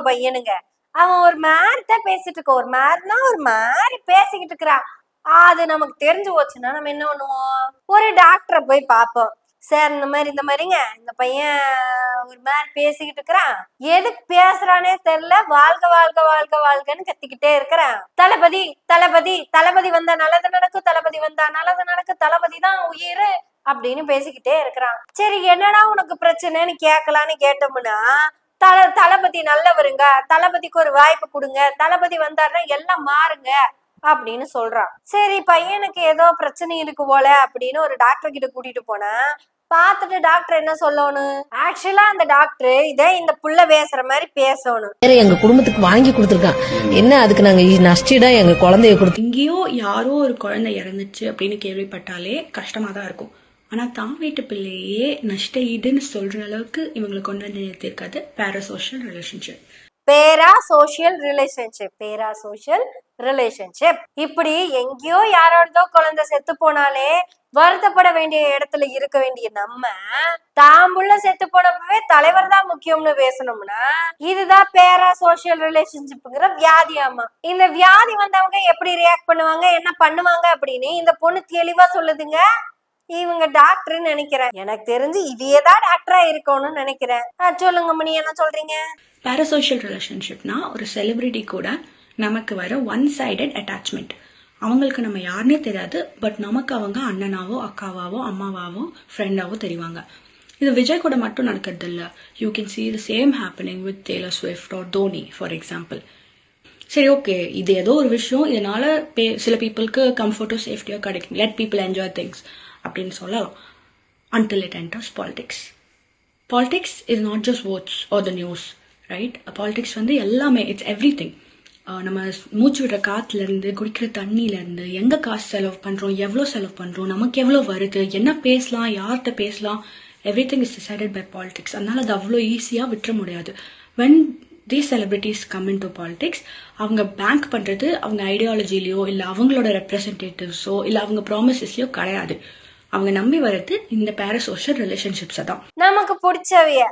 ஒரு பையனுங்க. அவன் ஒரு மாதிரிட்ட பேசிட்டு இருக்க. ஒரு மாதிரினா ஒரு மாதிரி பேசிக்கிட்டு இருக்கிறான் அது நமக்கு தெரிஞ்சு போச்சுன்னா நம்ம என்ன பண்ணுவோம்? ஒரு டாக்டரை போய் பார்ப்போம். சார் இந்த மாதிரி இந்த மாதிரிங்க. இந்த பையன் ஒரு மாதிரி பேசிக்கிட்டு இருக்கிறான். எது பேசுறானே தெரியல. வாழ்க வாழ்க வாழ்க வாழ்கன்னு கத்திக்கிட்டே இருக்கிறான். தளபதி தளபதி தளபதி வந்தா நல்லது நடக்கும். தளபதி வந்தா நல்லது நடக்கும். தளபதி தான் உயிர் அப்படின்னு பேசிக்கிட்டே இருக்கிறான். சரி என்னடா உனக்கு பிரச்சனைன்னு கேட்கலான்னு கேட்டோம்னா தல தளபதி நல்லவருங்க. தளபதிக்கு ஒரு வாய்ப்பு கொடுங்க. தளபதி வந்தாருன்னா எல்லாம் மாறுங்க அப்படின்னு சொல்றான். சரி பையனுக்கு ஏதோ பிரச்சனை இருக்கு போல அப்படின்னு ஒரு டாக்டர் கிட்ட கூட்டிட்டு போனா பார்த்துட்டு டாக்டர் என்ன சொல்லணும்? ஆக்சுவலா அந்த டாக்டர் இதே இந்த புள்ள பேசுற மாதிரி பேசணும். வேற எங்க குடும்பத்துக்கு வாங்கி கொடுத்துருக்கான். என்ன அதுக்கு நாங்க நஷ்டிடா எங்க குழந்தைய கொடுத்து எங்கேயோ யாரோ ஒரு குழந்தை இறந்துச்சு அப்படின்னு கேள்விப்பட்டாலே கஷ்டமா தான் இருக்கும். ஆனால் தான் வீட்டு பிள்ளையே நஷ்ட ஈடுன்னு சொல்ற அளவுக்கு இவங்களை கொண்டு வந்து நிறுத்திருக்காது parasocial relationship parasocial relationship parasocial relationship இப்படி எங்கேயோ யாரோடதோ குழந்தை செத்து போனாலே வருத்தப்பட வேண்டிய இடத்துல இருக்க வேண்டிய நம்ம தாம்புள்ள செத்து போனப்பவே தலைவர் தான் முக்கியம்னு பேசணும்னா இதுதான் பேரா சோஷியல் ரிலேஷன்ஷிப்ங்கிற வியாதியாமா இந்த வியாதி வந்தவங்க எப்படி ரியாக்ட் பண்ணுவாங்க என்ன பண்ணுவாங்க அப்படின்னு இந்த பொண்ணு தெளிவா சொல்லுதுங்க. இவங்க டாக்டர்னு நினைக்கிறேன். எனக்கு தெரிஞ்சு இவையே தான் டாக்டரா இருக்கணும்னு நினைக்கிறேன். சொல்லுங்க மணி என்ன சொல்றீங்க? பேரசோஷியல் ரிலேஷன்ஷிப்னா ஒரு செலிபிரிட்டி கூட நமக்கு வர ஒன் சைடட் அட்டாச்மெண்ட் அவங்களுக்கு நம்ம யாருனே தெரியாது பட் நமக்கு அவங்க அண்ணனாவோ அக்காவாவோ அம்மாவாவோ ஃப்ரெண்டாவோ தெரிவாங்க. இது விஜய் கூட மட்டும் நடக்கிறது இல்லை you can see the same happening with Taylor Swift or Dhoni for example சரி ஓகே இது ஏதோ ஒரு விஷயம். இதனால பே- சில பீப்புளுக்கு கம்ஃபர்ட்டோ சேஃப்டியோ கிடைக்கும். லெட் பீப்புள் என்ஜாய் திங்ஸ் அப்படின்னு சொல்லலாம். Until it enters politics politics is not just words or the news right politics வந்து எல்லாமே இட்ஸ் எவ்ரி திங் நம்ம மூச்சு விடுற காத்துலேருந்து குடிக்கிற தண்ணியிலேருந்து எங்கே காசு செலவு பண்ணுறோம் எவ்வளோ செலவு பண்ணுறோம் நமக்கு எவ்வளோ வருது என்ன பேசலாம் யார்கிட்ட பேசலாம் everything is decided by politics அதனால அது அவ்வளோ ஈஸியாக விட்டுற முடியாது. When the celebrities come into politics அவங்க பேங்க் பண்ணுறது அவங்க ஐடியாலஜிலேயோ இல்லை அவங்களோட ரெப்ரசன்டேட்டிவ்ஸோ இல்லை அவங்க ப்ராமிசஸ்லையோ கிடையாது. அவங்க நம்பி வர்றது இந்த பேரசோஷியல் ரிலேஷன்ஷிப்ஸை தான். நமக்கு பிடிச்சவிய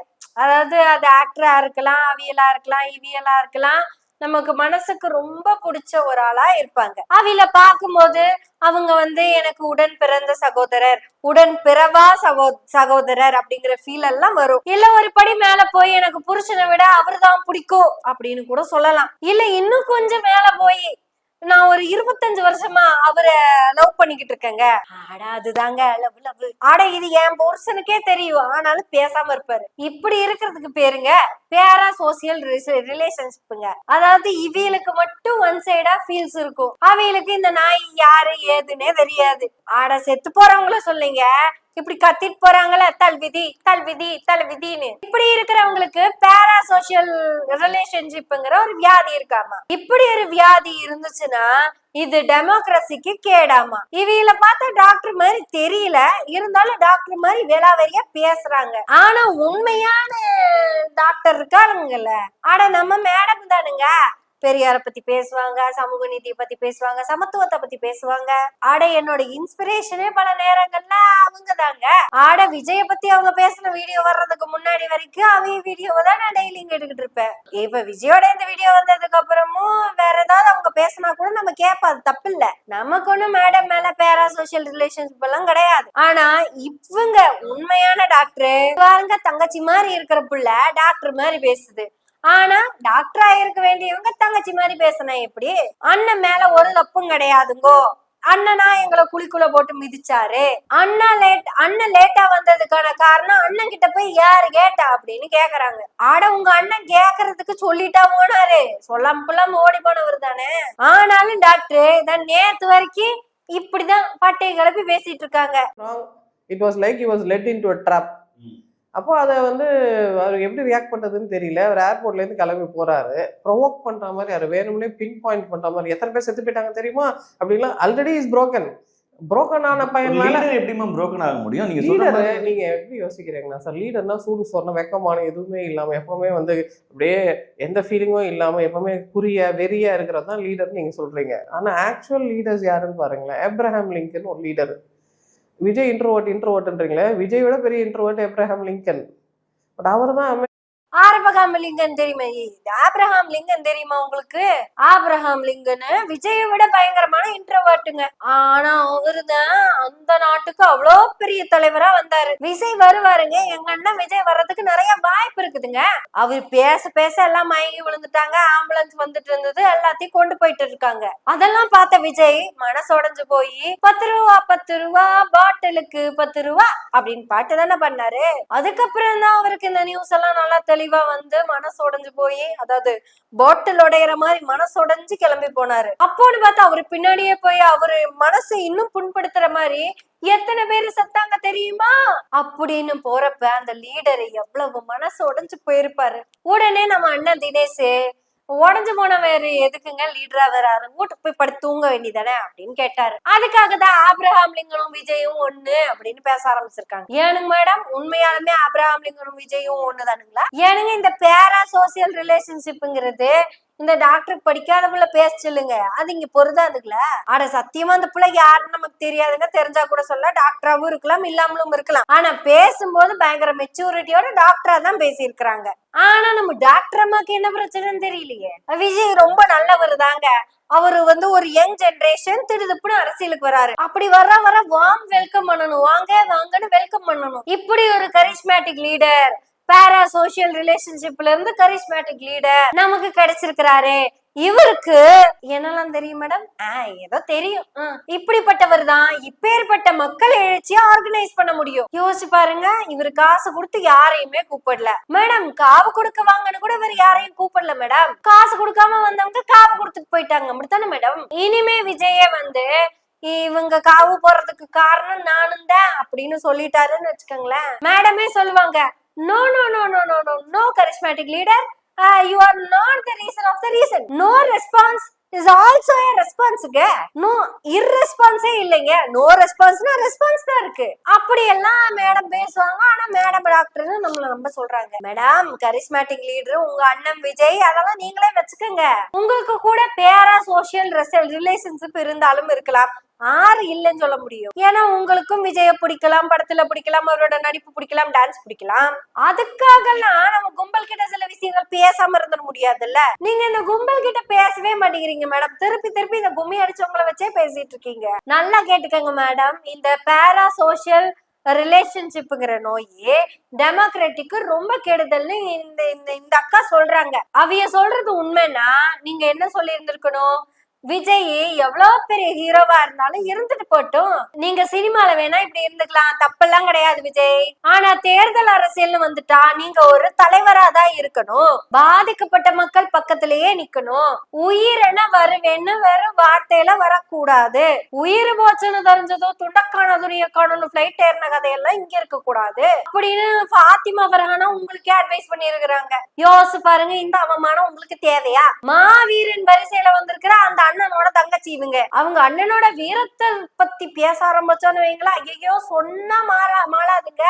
அதாவது அது ஆக்டரா இருக்கலாம் அவியலா இருக்கலாம் இவியலா இருக்கலாம் நமக்கு மனசுக்கு ரொம்ப பிடிச்ச ஒரு ஆளா இருப்பாங்க. அவில பார்க்கும்போது அவங்க வந்து எனக்கு உடன் பிறந்த சகோதரர் உடன் பிறவா சகோ சகோதரர் அப்படிங்கிற ஃபீல் எல்லாம் வரும். இல்ல ஒரு படி மேல போய் எனக்கு புருஷனை விட அவர்தான் பிடிக்கும் அப்படின்னு கூட சொல்லலாம். இல்ல இன்னும் கொஞ்சம் மேல போய் நான் ஒரு இருபத்தஞ்சு வருஷமா அவரை லவ் பண்ணிக்கிட்டு இருக்கேங்க. ஆடா அதுதாங்க லவ் லவ் ஆடா இது என் புருஷனுக்கே தெரியும். ஆனாலும் பேசாம இருப்பாரு. இப்படி இருக்கிறதுக்கு பேருங்க. பேரா சோசியல் ரிலேஷன்ஷிப்புங்க அதாவது இவிகளுக்கு மட்டும் ஒன் சைடா ஃபீல்ஸ் இருக்கும். அவைகளுக்கு இந்த நாய் யாரு ஏதுன்னே தெரியாது. ஆட செத்து போறவங்கள சொல்லுங்க. இப்படி கத்திட்டு போறாங்கல்ல தல்விதி தல்விதி தல்விதின்னு இப்படி இருக்கிறவங்களுக்கு பேரா சோசியல் ரிலேஷன்ஷிப்ங்கிற ஒரு வியாதி இருக்காமா? இப்படி ஒரு வியாதி இருந்துச்சுன்னா இது டெமோக்ரஸிக்கு கேடாமா? இவையில பார்த்தா டாக்டர் மாதிரி தெரியல. இருந்தாலும் டாக்டர் மாதிரி வேளாவரியா பேசுறாங்க. ஆனா உண்மையான டாக்டர் இருக்கானுங்கல்ல. ஆனா நம்ம மேடம் தானுங்க. பெரியாரை பத்தி பேசுவாங்க சமூக நீதியை பத்தி பேசுவாங்க சமத்துவத்தை பத்தி பேசுவாங்க. ஆட என்னோட இன்ஸ்பிரேஷனே பல நேரங்கள்ல அவங்க தாங்க ஆட விஜய பத்தி அவங்க பேசின வீடியோ வர்றதுக்கு முன்னாடி வரைக்கும் அவங்க வீடியோவை தான் நான் டெய்லி கேட்டுக்கிட்டு இருப்பேன். இப்ப விஜயோட இந்த வீடியோ வந்ததுக்கு அப்புறமும் வேற ஏதாவது அவங்க பேசினா கூட நம்ம கேட்போம் அது தப்பு இல்ல. நமக்கு ஒண்ணும் மேடம் மேல பேரா சோசியல் ரிலேஷன்ஷிப் எல்லாம் கிடையாது. ஆனா இவங்க உண்மையான டாக்டர் பாருங்க தங்கச்சி மாதிரி இருக்கிற புள்ள டாக்டர் மாதிரி பேசுது. ஆனா டாக்டரா இருக்க வேண்டியவங்க தங்கச்சி மாதிரி பேசினா எப்படி? அண்ணன் மேல ஒரு தப்பும் கிடையாதுங்கோ. அண்ணனா எங்களை குழிக்குள்ள போட்டு மிதிச்சாரு. அண்ணா லேட் அண்ணன் லேட்டா வந்ததுக்கான காரணம் அண்ணன் கிட்ட போய் யாரு கேட்டா அப்படின்னு கேக்குறாங்க. ஆட உங்க அண்ணன் கேக்குறதுக்கு சொல்லிட்டா போனாரு. சொல்லாம கொள்ளாம ஓடி போனவர் தானே. ஆனாலும் டாக்டர் தான் நேத்து வரைக்கும் இப்படிதான் பட்டையை கிளப்பி பேசிட்டு இருக்காங்க. It was like he was led into a trap அப்போ அதை வந்து அவர் எப்படி ரியாக்ட் பண்ணுறதுன்னு தெரியல. அவர் ஏர்போர்ட்லேருந்து கிளம்பி போறாரு. ப்ரொவோக் பண்ணுற மாதிரி அவர் வேணும்னே பின் பாயிண்ட் பண்ணுற மாதிரி எத்தனை பேர் செத்து போயிட்டாங்க தெரியுமா? அப்படிலாம் ஆல்ரெடி இஸ் broken. broken ஆன பையன் மேல லீடர் எப்படி மேம் broken ஆக முடியும்? நீங்க லீடர் நீங்க எப்படி யோசிக்கிறீங்கன்னா சார் லீடர்னா சூடு சொன்ன வெக்கமான எதுவுமே இல்லாம எப்பவுமே வந்து அப்படியே எந்த ஃபீலிங்கும் இல்லாம எப்பவுமே குறிய வெறியா இருக்கிறது தான் லீடர் நீங்க சொல்றீங்க. ஆனா ஆக்சுவல் லீடர்ஸ் யாருன்னு பாருங்களேன். ஏப்ரஹாம் லிங்கன் ஒரு லீடர் விஜய் இன்ட்ரோவர்ட் இன்ட்ரோவர்ட்ன்றீங்களே விஜய் விட பெரிய இன்ட்ரோவர்ட் ஏப்ரஹாம் லிங்கன் பட் அவர் தான் ஆரபகாம் லிங்கன் தெரியுமா? ஏய், இது ஆப்ரஹாம் லிங்கன் தெரியுமா உங்களுக்கு? ஆப்ரஹாம் லிங்கன் விஜயை விட பயங்கரமான இன்ட்ரோவர்ட்டுங்க ஆனா அவருதான் அந்த நாட்டுக்கு அவ்வளோ பெரிய தலைவரா வந்தாரு. விஜய் வருவாருங்க. எங்க அண்ணன் விஜய் வர்றதுக்கு நிறைய வாய்ப்பு இருக்குதுங்க. அவர் பேச பேச எல்லாம் மயங்கி விழுந்துட்டாங்க. ஆம்புலன்ஸ் வந்துட்டு இருந்தது. எல்லாத்தையும் கொண்டு போயிட்டு இருக்காங்க. அதெல்லாம் பார்த்த விஜய் மனசொடைஞ்சு போய் பத்து ரூபா பத்து ரூபா பாட்டிலுக்கு பத்து ரூபா அப்படின்னு பாட்டு தானே பண்ணாரு. அதுக்கப்புறம் தான் அவருக்கு இந்த நியூஸ் எல்லாம் நல்லா தெளிவா வந்து மனசு உடைஞ்சு போய் அதாவது பாட்டில் உடையிற மாதிரி மனசு உடஞ்சு கிளம்பி போனாரு. அப்போன்னு பார்த்தா அவரு பின்னாடியே போய் அவரு மனசு இன்னும் புண்படுத்துற மாதிரி எத்தனை பேர் செத்தாங்க தெரியுமா? அப்படின்னு போறப்ப அந்த லீடர் எவ்வளவு மனசு உடைஞ்சு போயிருப்பாரு. உடனே நம்ம அண்ணன் தினேஷ் உடஞ்சு போனவர் எதுக்குங்க? லீடரா வராரு. வீட்டுக்கு போய் படுத்து தூங்க வேண்டியதானே? அப்படின்னு கேட்டாரு. அதுக்காக தான் ஆப்ரஹாம் லிங்கனும் விஜயும் ஒண்ணு அப்படின்னு பேச ஆரம்பிச்சிருக்காங்க. ஏனுங்க மேடம் உண்மையாலுமே ஆப்ரஹாம் லிங்கனும் விஜயும் ஒண்ணுதானுங்களா? ஏனுங்க இந்த பேரா சோசியல் ரிலேஷன்ஷிப்புங்கிறது இந்த டாக்டருக்கு படிக்காத பிள்ளை பேச சொல்லுங்க. அது இங்க பொருதாதுங்கள அட சத்தியமா அந்த பிள்ளை யாருன்னு நமக்கு தெரியாதுங்க. தெரிஞ்சா கூட சொல்ல டாக்டராவும் இருக்கலாம் இல்லாமலும் இருக்கலாம். ஆனா பேசும்போது பயங்கர மெச்சூரிட்டியோட டாக்டரா தான் பேசியிருக்கிறாங்க. ஆனா நம்ம டாக்டர் அம்மாக்கு என்ன பிரச்சனைன்னு தெரியலையே. விஜய் ரொம்ப நல்லவர் தாங்க. அவரு வந்து ஒரு யங் ஜென்ரேஷன் திடுதுப்புனு அரசியலுக்கு வராரு. அப்படி வர வர வாம் வெல்கம் பண்ணணும். வாங்க வாங்கன்னு வெல்கம் பண்ணணும். இப்படி ஒரு கரிஸ்மேட்டிக் லீடர் பேரா சோசியல் ரிலேஷன்ஷிப்ல இருந்து கரிஸ்மேட்டிக் லீடர் நமக்கு கிடைச்சிருக்கிறாரு. இவருக்கு என்னெல்லாம் தெரியும் மேடம் ஏதோ தெரியும். இப்படிப்பட்டவர் தான் இப்பேற்பட்ட மக்கள் எழுச்சியா ஆர்கனைஸ் பண்ண முடியும். யோசிச்சு பாருங்க இவர் காசு கொடுத்து யாரையுமே கூப்பிடல. மேடம் காவு கொடுக்க வாங்கன்னு கூட இவர் யாரையும் கூப்பிடல மேடம் காசு கொடுக்காம வந்தவங்க காவு கொடுத்துட்டு போயிட்டாங்க. அப்படித்தானே மேடம் இனிமே விஜயே வந்து இவங்க காவு போறதுக்கு காரணம் நானும் தான் அப்படின்னு சொல்லிட்டாருன்னு வச்சுக்கோங்களேன். மேடமே சொல்லுவாங்க no no no no no no no charismatic leader you are not the reason of the reason no response is also a ரெஸ்பான்ஸுங்க no இர்ரெஸ்பான்ஸே இல்லைங்க. நோ ரெஸ்பான்ஸ்னா ரெஸ்பான்ஸ் தான் இருக்கு. அப்படி எல்லாம் மேடம் பேசுவாங்க. ஆனா மேடம் டாக்டர்னு நம்மள ரொம்ப சொல்றாங்க. மேடம் கரிஸ்மேட்டிக் லீடர் உங்க அண்ணன் விஜய் அதெல்லாம் நீங்களே வச்சுக்கோங்க. உங்களுக்கு கூட பேரா சோசியல் ரிலேஷன்ஷிப் இருந்தாலும் இருக்கலாம். ஆறு இல்லைன்னு சொல்ல முடியும். ஏன்னா உங்களுக்கும் விஜய பிடிக்கலாம் படத்துல பிடிக்கலாம் அவரோட நடிப்பு பிடிக்கலாம் டான்ஸ் பிடிக்கலாம். அதுக்காகலாம் நம்ம கும்பல் கிட்ட சில விஷயங்கள் பேசாம இருந்துட முடியாதுல்ல? நீங்க இந்த கும்பல் கிட்ட பேசவே மாட்டேங்கிறீங்க மேடம் திருப்பி திருப்பி இந்த கும்மி அடிச்சவங்கள வச்சே பேசிட்டு இருக்கீங்க. நல்லா கேட்டுக்கோங்க மேடம் இந்த பேரா சோசியல் ரிலேஷன்ஷிப்புங்கிற நோயே டெமோக்ராட்டிக்கு ரொம்ப கெடுதல்னு இந்த இந்த இந்த அக்கா சொல்றாங்க. அவைய சொல்றது உண்மைன்னா நீங்க என்ன சொல்லி இருந்திருக்கணும் விஜய் எவ்வளவு பெரிய ஹீரோவா இருந்தாலும் இருந்துட்டு போட்டும். நீங்க சினிமால வேணா இப்படி இருந்துக்கலாம். தப்பெல்லாம் கிடையாது விஜய். ஆனா தேர்தல் அரசியல்னு வந்துட்டா நீங்க ஒரு தலைவரா தான் இருக்கணும். பாதிக்கப்பட்ட மக்கள் பக்கத்திலேயே நிக்கணும். உயிரென வருவேன்னு வெறும் வார்த்தையில வரக்கூடாது. உயிர் போச்சுன்னு தெரிஞ்சதோ துண்டக்கான துணிய காணும் பிளைட் ஏறின கதையெல்லாம் இங்க இருக்க கூடாது அப்படின்னு பாத்திமா வரகானா உங்களுக்கே அட்வைஸ் பண்ணிருக்கிறாங்க யோசிச்சு பாருங்க இந்த அவமானம் உங்களுக்கு தேவையா? மாவீரன் வரிசையில வந்திருக்கிற அந்த அண்ணனோட தங்கச்சி இவங்க. அவங்க அண்ணனோட வீரத்தை பத்தி பேச ஆரம்பிச்சோன்னு வைங்களா ஐயோ சொன்னா மாறா மாறாதுங்க.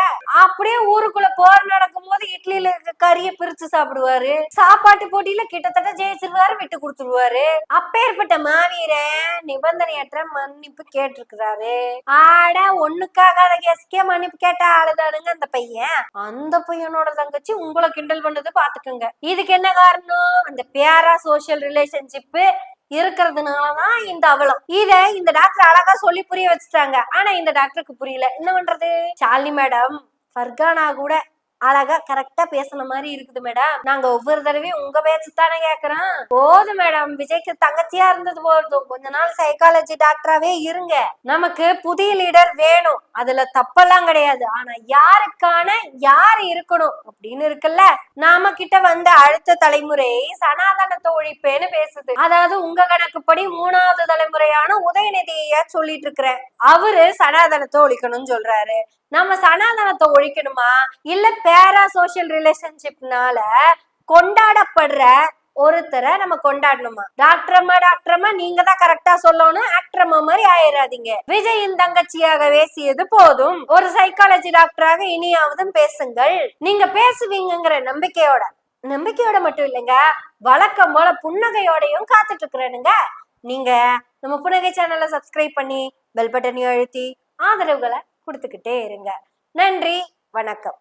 அப்படியே ஊருக்குள்ள போர் நடக்கும் போது இட்லியில இருக்க கறியை பிரிச்சு சாப்பிடுவாரு. சாப்பாட்டு போட்டியில கிட்டத்தட்ட ஜெயிச்சிருவாரு விட்டு கொடுத்துருவாரு. அப்பேற்பட்ட மாவீரன் நிபந்தனையற்ற மன்னிப்பு கேட்டிருக்கிறாரு. ஆட ஒண்ணுக்காகாத கேஸ்க்கே மன்னிப்பு கேட்ட ஆளுதானுங்க அந்த பையன். அந்த பையனோட தங்கச்சி உங்களை கிண்டல் பண்ணது பாத்துக்கோங்க இதுக்கு என்ன காரணம்? அந்த பேரா சோசியல் ரிலேஷன்ஷிப்பு இருக்கிறதுனால இருக்கிறதுனாலதான் இந்த அவலம். இத இந்த டாக்டர் அழகா சொல்லி புரிய வச்சுட்டாங்க. ஆனா இந்த டாக்டருக்கு புரியல. என்ன பண்றது? சாலினி மேடம் ஃபர்கானா கூட அழகா கரெக்டா பேசுன மாதிரி இருக்குது மேடம் நாங்க ஒவ்வொரு தடவையும் உங்க பேச்சு தானே கேக்குறோம். போதும் மேடம் விஜய்க்கு தங்கச்சியா இருந்தது போதும். கொஞ்ச நாள் சைக்காலஜி டாக்டராவே இருங்க. நமக்கு புதிய லீடர் வேணும். அதுல தப்பெல்லாம் கிடையாது. ஆனா யாருக்கான யார் இருக்கணும் அப்படின்னு இருக்குல்ல? நாம கிட்ட வந்த அடுத்த தலைமுறை சனாதனத்தை ஒழிப்பேன்னு பேசுது. அதாவது உங்க கணக்குப்படி மூணாவது தலைமுறையான உதயநிதியை சொல்லிட்டு இருக்கிறேன். அவரு சனாதனத்தை ஒழிக்கணும்னு சொல்றாரு. நம்ம சனாதனத்தை ஒழிக்கணுமா? இல்ல பேரா சோசியல் ரிலேஷன்ஷிப்னால கொண்டாடப்படுற ஒருத்தரை நம்ம கொண்டாடணுமா? டாக்டர் அம்மா டாக்டர் அம்மா நீங்க தான் கரெக்டா சொல்லணும். ஆக்டர் அம்மா மாதிரி ஆயிடாதீங்க விஜயின் தங்கச்சியாக பேசியது போதும். ஒரு சைக்காலஜி டாக்டராக இனியாவதும் பேசுங்கள். நீங்க பேசுவீங்கங்கிற நம்பிக்கையோட நம்பிக்கையோட மட்டும் இல்லைங்க. வழக்கம் போல புன்னகையோடையும் காத்துட்டு இருக்கிறேனுங்க நீங்க நம்ம புன்னகை சேனலை சப்ஸ்கிரைப் பண்ணி பெல் பட்டனையும் அழுத்தி ஆதரவுகளை கொடுத்துக்கிட்டே இருங்க. நன்றி. வணக்கம்.